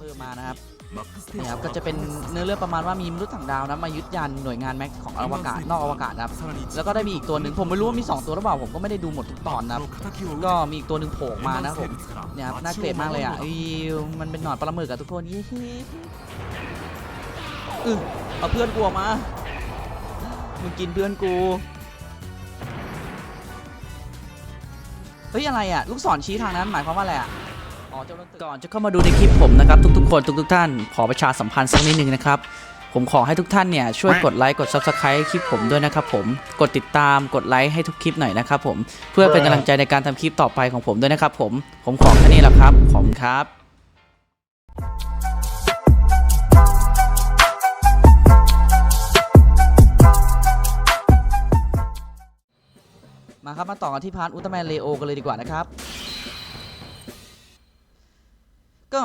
เพิ่มมานะครับนี่ครับก็จะเป็นเนื้อเรื่องประมาณว่ามีมนุษย์ต่างดาวนะมายึดยันหน่วยงานแม็กของอวกาศนอกอวกาศนะครับแล้วก็ได้มีอีกตัวหนึ่งผมไม่รู้ว่ามี 2 ตัวหรือเปล่าผมก็ไม่ได้ดูหมดทุกตอนนะครับก็มีอีกตัวหนึ่งโผล่มานะผมเนี่ยครับน่าเกลียดมากเลยอะอีมันเป็นหนอนปลาหมึกอะทุกคนยี่อือเอาเพื่อนกูมามึงกินเพื่อนกูเฮ้ยอะไรอะลูกศรชี้ทางนั้นหมายความว่าอะไรอะ กก่อนจะเข้ามาดูในคลิปผมนะครับ ทุกๆคนทุกๆท่าน ขอประชาสัมพันธ์สักนิดนึงนะครับ ผมขอให้ทุกท่านเนี่ยช่วยกดไลค์กด Subscribe คลิปผมด้วยนะครับผมกดติดตามกดไลค์ให้ทุกคลิปหน่อยนะครับผมเพื่อเป็นกำลังใจในการทำคลิปต่อไปของผมด้วยนะครับผมผมขอแค่นี้แหละครับขอบคุณครับมาครับมาต่อกันที่พาร์ทอุลตร้าแมนเลโอกันเลยดีกว่านะครับ ก็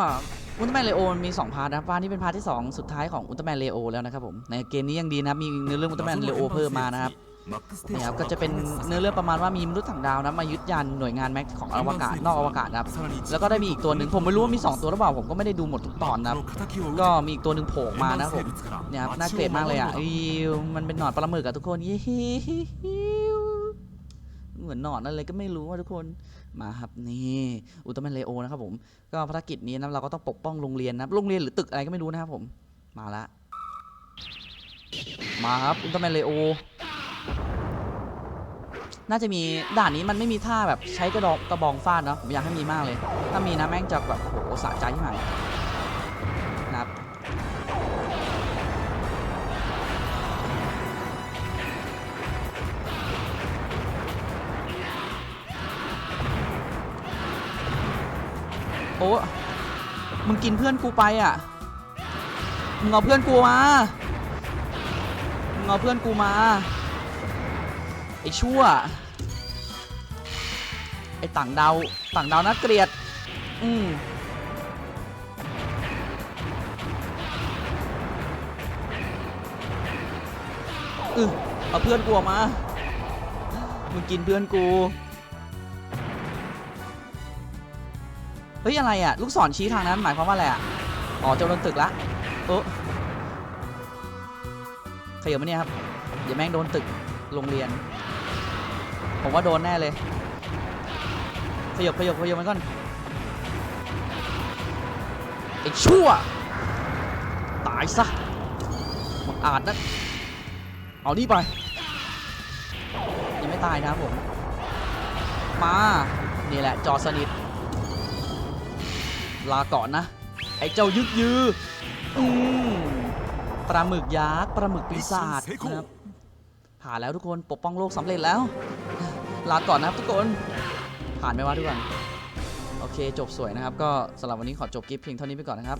อุลตร้าแมนเลโอมันมี 2 พาร์ทนะพาร์ทที่เป็นพาร์ทที่ 2 สุดท้ายของอุลตร้าแมนเลโอแล้วนะครับผมในเกมนี้ยังดีนะมีเนื้อเรื่องอุลตร้าแมนเลโอเพิ่มมานะครับเนี่ครับก็จะเป็นเนื้อเรื่องประมาณว่ามีมนุษย์ถังดาวนะมายึดยานหน่วยงานแม็กของอวกาศนอกอวกาศครับแล้วก็ได้มีอีกตัวหนึ่งผมไม่รู้ว่ามี 2 ตัวหรือเปล่าผมก็ไม่ได้ดูหมดทุกตอนนะก็มีอีกตัวหนึ่งโผล่มานะผมเนี่ยครับน่าเกลียดมากเลยอะอีมันเป็นหนอนปลาหมึกอะทุกคนยี่ เหมือนหนอนอะไรก็ไม่รู้ว่าทุกคนมาครับนี่อุลตร้าแมนเลโอนะครับผมก็ภารกิจนี้นะเราก็ต้องปกป้องโรงเรียนนะโรงเรียนหรือตึกอะไรก็ไม่รู้นะครับผมมาละมาครับอุลตร้าแมนเลโอน่าจะมีด่านนี้มันไม่มีท่าแบบใช้กระดองกระบองฟาดเนาะผมอยากให้มีมากเลย ถ้ามีนะแม่งจะแบบโหสะใจที่ไหน โอ้มึงกินเพื่อนกูไปอะ มึงเอาเพื่อนกูมา มึงเอาเพื่อนกูมา ไอ้ชั่ว ไอ้ต่างดาว ต่างดาวน่าเกลียด อืมอือเอาเพื่อนกูมา มึงกินเพื่อนกู เฮ้ยอะไรอะ ลูกศรชี้ทางนั้นหมายความว่าอะไรอะ อ๋อจ้าโดนตึกละโอ้ขยับมาเนี่ยครับเดี๋ยวแม่งโดนตึกโรงเรียน ผมว่าโดนแน่เลย ขยับขยับขยับมันก่อนไอ้ชั่ว ตายซะบังอาจนะเอานี่ไปยังไม่ตายนะผม มา นี่แหละจอสนิท ลาก่อนนะ ไอ้เจ้ายึกยืออืมปลาหมึกยักษ์ปลาหมึกปีศาจนะครับผ่านแล้วทุกคนปกป้องโลกสำเร็จแล้ว ลาก่อนนะครับทุกคน ผ่านไหมวะทุกคนโอเค จบสวยนะครับ ก็สำหรับวันนี้ขอจบคลิปเพียงเท่านี้ไปก่อนนะครับ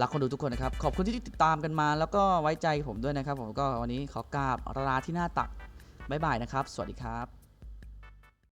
รักคนดูทุกคนนะครับ ขอบคุณที่ติดตามกันมา แล้วก็ไว้ใจผมด้วยนะครับ ผมก็วันนี้ขอกราบลาที่หน้าตักบ๊ายบายนะครับ สวัสดีครับ